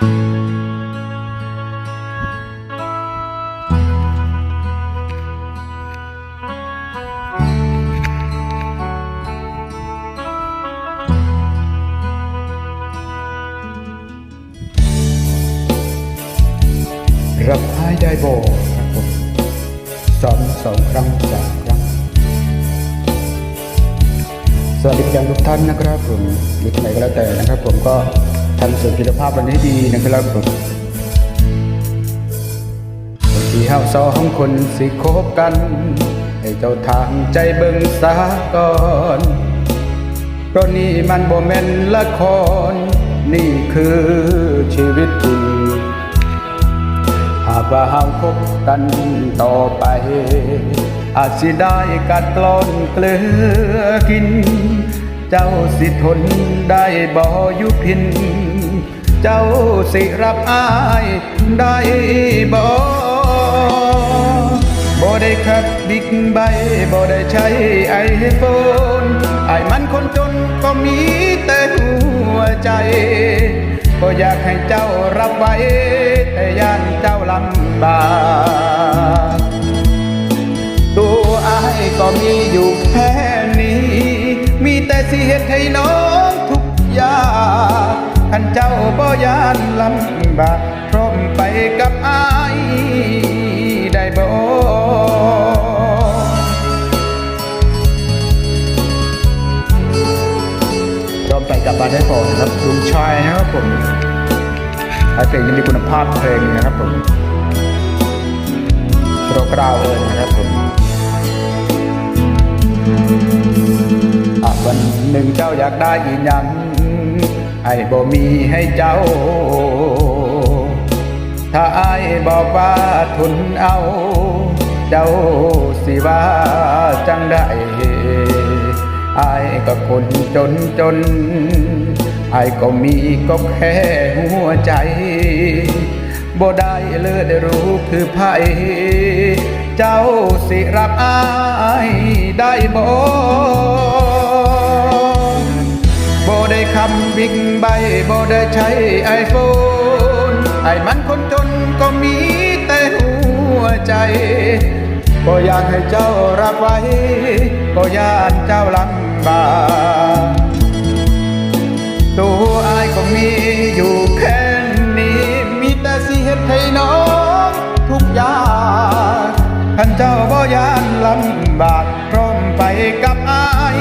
รับให้ได้โบครับผมสอนสองครั้งสามครั้งสวัสดีอาจารย์ทุกท่านนะครับผมอยู่ที่ไหนก็แล้วแต่นะครับผมก็ ทำสุขภาพวันนี้ดีนะครับผมบางทีเฮาสองคนสิคบกัน ให้เจ้าทางใจเบิ่งสาก่อนเพราะนี่มันบ่แม่นละคร นี่คือชีวิตจริงหากว่าเฮาคบกันต่อไป อาจสิได้กัดกลอนเกลือกิน เจ้าสิทนได้บ่ยุพิน เจ้าสิรับอายได้บ่บ่ได้ขับบิ๊กไบบ่ได้ใช้ไอโฟนไอมันคนจนก็มีแต่หัวใจก็อยากให้เจ้ารับไว้ แต่ย่านเจ้าลำบากตัวอายก็มีอยู่แค่นี้ มีแต่สิเหตุให้น้องทุกอย่าง ท่านเจ้าบ่ยานลำบากพร้อมไปกับอายได้บ่ยอมไปกับบาร์ได้ก่อนะครับลุงชายนะครับผมและเพลงยังมีคุณภาพเพลงนะครับผมโปรกราวเลยนะครับผมวันหนึ่งเจ้าอยากได้อีหยัง อ้บ่มีให้เจ้า ถ้าไอ้บอกว่าทุนเอา เจ้าสิว่าจังได้อายก็คนจนจนอายก็มีก็แค่หัวใจบ่ได้เลยได้รู้คือไผเจ้าสิรับอายได้บ่ บ่ได้คำบิ๊กใบบ่ได้ใช้ไอโฟนไอ้มันคนจนก็มีแต่หัวใจก็อยากให้เจ้ารับไว้ ก็ย่านเจ้าลำบากตัวอายก็มีอยู่แค่นี้ มีแต่สิเหตุให้น้องทุกอย่างท่านเจ้าบ่ย่านลำบากพร้อมไปกับอาย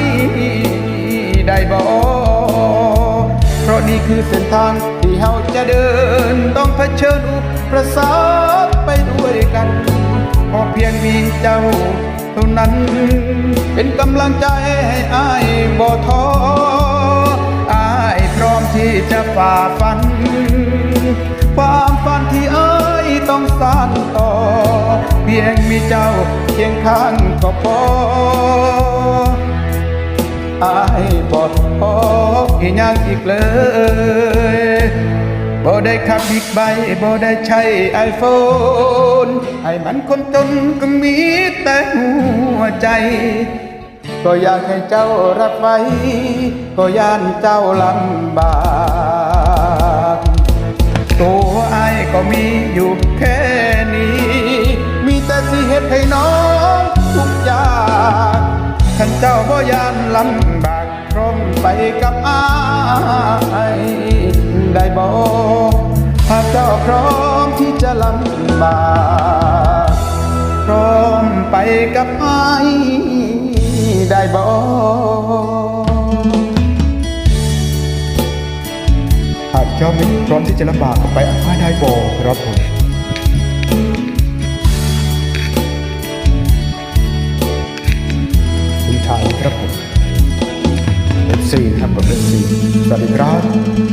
ได้บ่ นี่คือเส้นทางที่เฮาจะเดิน ต้องเผชิญอุปสรรคไปด้วยกัน พอเพียงมีเจ้าเท่านั้น เป็นกำลังใจให้อายบ่ท้ออายพร้อมที่จะฝ่าฟัน ความฝันที่อายต้องสานต่อ เพียงมีเจ้าเคียงข้างก็พออายบ่พอ อีหยังอีกเลยบ่ได้ขับบิ๊กไบค์บ่ได้ใช้ไอโฟนไอ้มันคนจนก็มีแต่หัวใจ ก็อยากให้เจ้ารับไว้ ก็ย่านเจ้าลำบากตัวไอ้ก็มีอยู่แค่นี้ มีแต่สิเหตุให้น้องทุกอย่างท่านเจ้าบ่ยานลำบาก พร้อมไปกับอายได้บ่หากเจ้าพร้อมที่จะลำบากพร้อมไปกับอายได้บ่หากเจ้าไม่พร้อมที่จะลำบากก็ไปอาได้บ่ครับผมาย